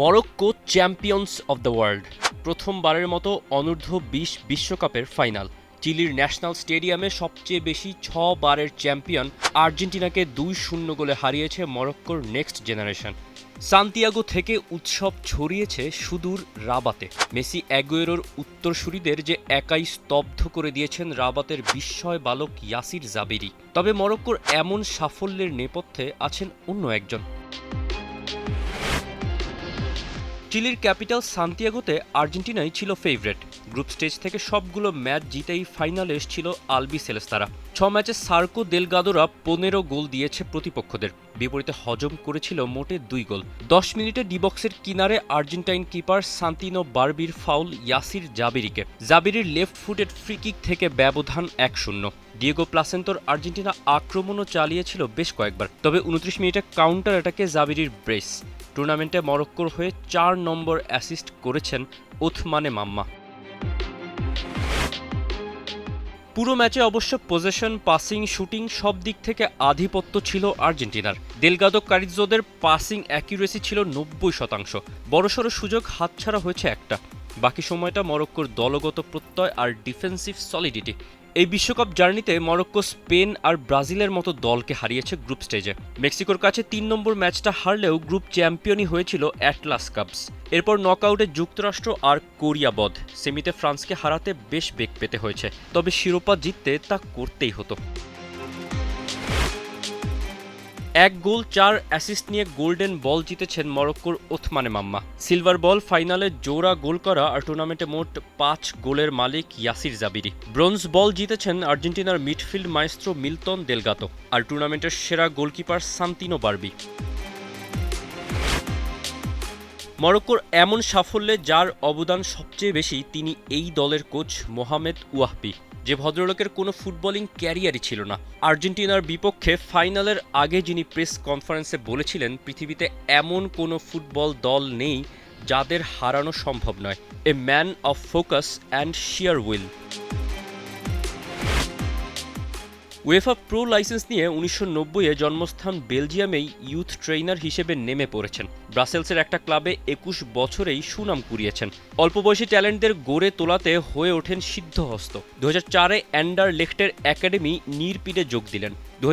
Morocco champions of the world, প্রথমবারের মতো অনূর্ধ্ব বিশ বিশ্বকাপের ফাইনাল। চিলির ন্যাশনাল স্টেডিয়ামে সবচেয়ে বেশি ছ বারের চ্যাম্পিয়ন আর্জেন্টিনাকে দুই শূন্য গোলে হারিয়েছে মরক্কোর নেক্সট জেনারেশন। সান্তিয়াগো থেকে উৎসব ছড়িয়েছে সুদূর রাবাতে। মেসি অ্যাগুয়েরোর উত্তরসূরিদের যে একাই স্তব্ধ করে দিয়েছেন রাবাতের বিস্ময় বালক ইয়াসির জাবেরি। তবে মরক্কোর এমন সাফল্যের নেপথ্যে আছেন অন্য একজন। চিলির ক্যাপিটাল সান্তিয়াগোতে আর্জেন্টিনাই ছিল ফেভারেট গ্রুপ স্টেজ থেকে সবগুলো ম্যাচ জিতেই ফাইনালে এসেছিল আলবি সেলেস্তারা। ছ ম্যাচে সার্কো দেলগাদোরা পনেরো গোল দিয়েছে প্রতিপক্ষদের। বিপরীতে হজম করেছিল মোটে দুই গোল। দশ মিনিটে ডিবক্সের কিনারে আর্জেন্টাইন কিপার সান্তিনো বারবির ফাউল ইয়াসির জাবিরিকে। জাবিরির লেফট ফুটেড ফ্রিকিক থেকে ব্যবধান এক শূন্য। ডিয়েগো প্লাসেন্তোর আর্জেন্টিনা আক্রমণও চালিয়েছিল বেশ কয়েকবার। তবে উনত্রিশ মিনিটে কাউন্টার অ্যাটাকে জাবিরির ব্রেস। টুর্নামেন্টে মরক্কোর হয়ে চার নম্বর অ্যাসিস্ট করেছেন ওথমানে মাম্মা। পুরো ম্যাচে অবশ্য পজিশন, পাসিং, শুটিং সব দিক থেকে আধিপত্য ছিল আর্জেন্টিনার। দেলগাদো কারিজোদের পাসিং অ্যাকিউরেসি ছিল নব্বই শতাংশ। বড়সড় সুযোগ হাতছাড়া হয়েছে একটা। বাকি সময়টা মরক্কোর দলগত প্রত্যয় আর ডিফেন্সিভ সলিডিটি। এই বিশ্বকাপ জার্নিতে মরক্কো, স্পেন আর ব্রাজিলের মতো দলকে হারিয়েছে গ্রুপ স্টেজে। মেক্সিকোর কাছে তিন নম্বর ম্যাচটা হারলেও গ্রুপ চ্যাম্পিয়নই হয়েছিল অ্যাটলাস কাপস। এরপর নকআউটে যুক্তরাষ্ট্র আর কোরিয়া বধ। সেমিতে ফ্রান্সকে হারাতে বেশ বেগ পেতে হয়েছে, তবে শিরোপা জিততে তা করতেই হতো। এক গোল, চার অ্যাসিস্ট নিয়ে গোল্ডেন বল জিতেছেন মরক্কোর ওথমানে মাম্মা। সিলভার বল ফাইনালে জোড়া গোল করা আর টুর্নামেন্টে মোট পাঁচ গোলের মালিক ইয়াসির জাবিরি। ব্রোঞ্জ বল জিতেছেন আর্জেন্টিনার মিডফিল্ড মাইস্ট্রো মিল্টন দেলগাতো। আর টুর্নামেন্টের সেরা গোলকিপার সান্তিনো বার্বি। মরক্কোর এমন সাফল্যে যার অবদান সবচেয়ে বেশি তিনি এই দলের কোচ মোহামেদ ওয়াহবি। যে ভদ্রলোকের কোনো ফুটবলিং ক্যারিয়ারই ছিল না। আর্জেন্টিনার বিপক্ষে ফাইনালের আগে যিনি প্রেস কনফারেন্সে বলেছিলেন, পৃথিবীতে এমন কোনো ফুটবল দল নেই যাদের হারানো সম্ভব নয়। A man of focus and sheer will. UEFA pro license নিয়ে উনিশশো নব্বইয়ে জন্মস্থান বেলজিয়ামেই ইউথ ট্রেইনার হিসেবে নেমে পড়েছেন। ব্রাসেলসের একটা ক্লাবে একুশ বছরেই সুনাম কুড়িয়েছেন। অল্প বয়সী ট্যালেন্টদের গড়ে তোলাতে হয়ে ওঠেন সিদ্ধহস্ত। দু হাজার চারে অ্যান্ডার লেখটের একাডেমি নিরপিডে যোগ দিলেন। দু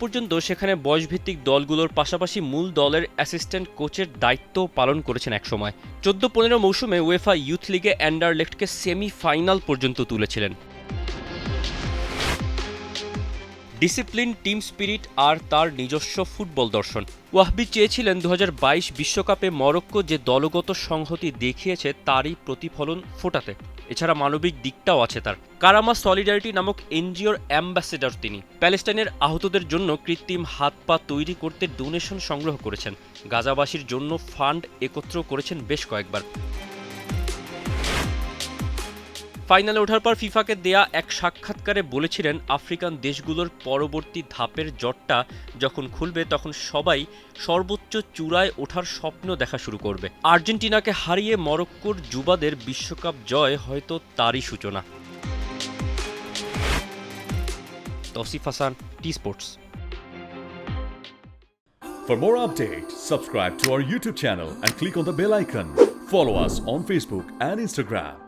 পর্যন্ত সেখানে বয়সভিত্তিক দলগুলোর পাশাপাশি মূল দলের অ্যাসিস্ট্যান্ট কোচের দায়িত্ব পালন করেছেন একসময়। চোদ্দ পনেরো মৌসুমে উয়েফা ইউথ লিগে অ্যান্ডার লেখটকে সেমি ফাইনাল পর্যন্ত তুলেছিলেন। ডিসিপ্লিন টিম স্পিরিট আর তার নিজস্ব ফুটবল দর্শন। ওয়াহবি চেয়েছিলেন দু বিশ্বকাপে মরক্কো যে দলগত সংহতি দেখিয়েছে, তারই প্রতিফলন ফোটাতে। এছাড়া মানবিক দিকটাও আছে তার। কারামা সলিডারিটি নামক এনজিওর অ্যাম্বাসেডর তিনি। প্যালেস্টাইনের আহতদের জন্য কৃত্রিম হাত পা তৈরি করতে ডোনেশন সংগ্রহ করেছেন। গাজাবাসীর জন্য ফান্ড একত্র করেছেন বেশ কয়েকবার। ফাইনালে ওঠার পর ফিফাকে দেয়া এক সাক্ষাৎকারে বলেছিলেন আফ্রিকান দেশগুলোর পরবর্তী ধাপের জটটা যখন খুলবে তখন সবাই সর্বোচ্চ চূড়ায় ওঠার স্বপ্ন দেখা শুরু করবে আর্জেন্টিনাকে হারিয়ে মরক্কোর যুবাদের বিশ্বকাপ জয় হয়তো তারই সূচনা Tasif Hasan T Sports For more updates, subscribe to our YouTube channel and click on the bell icon. Follow us on Facebook and Instagram.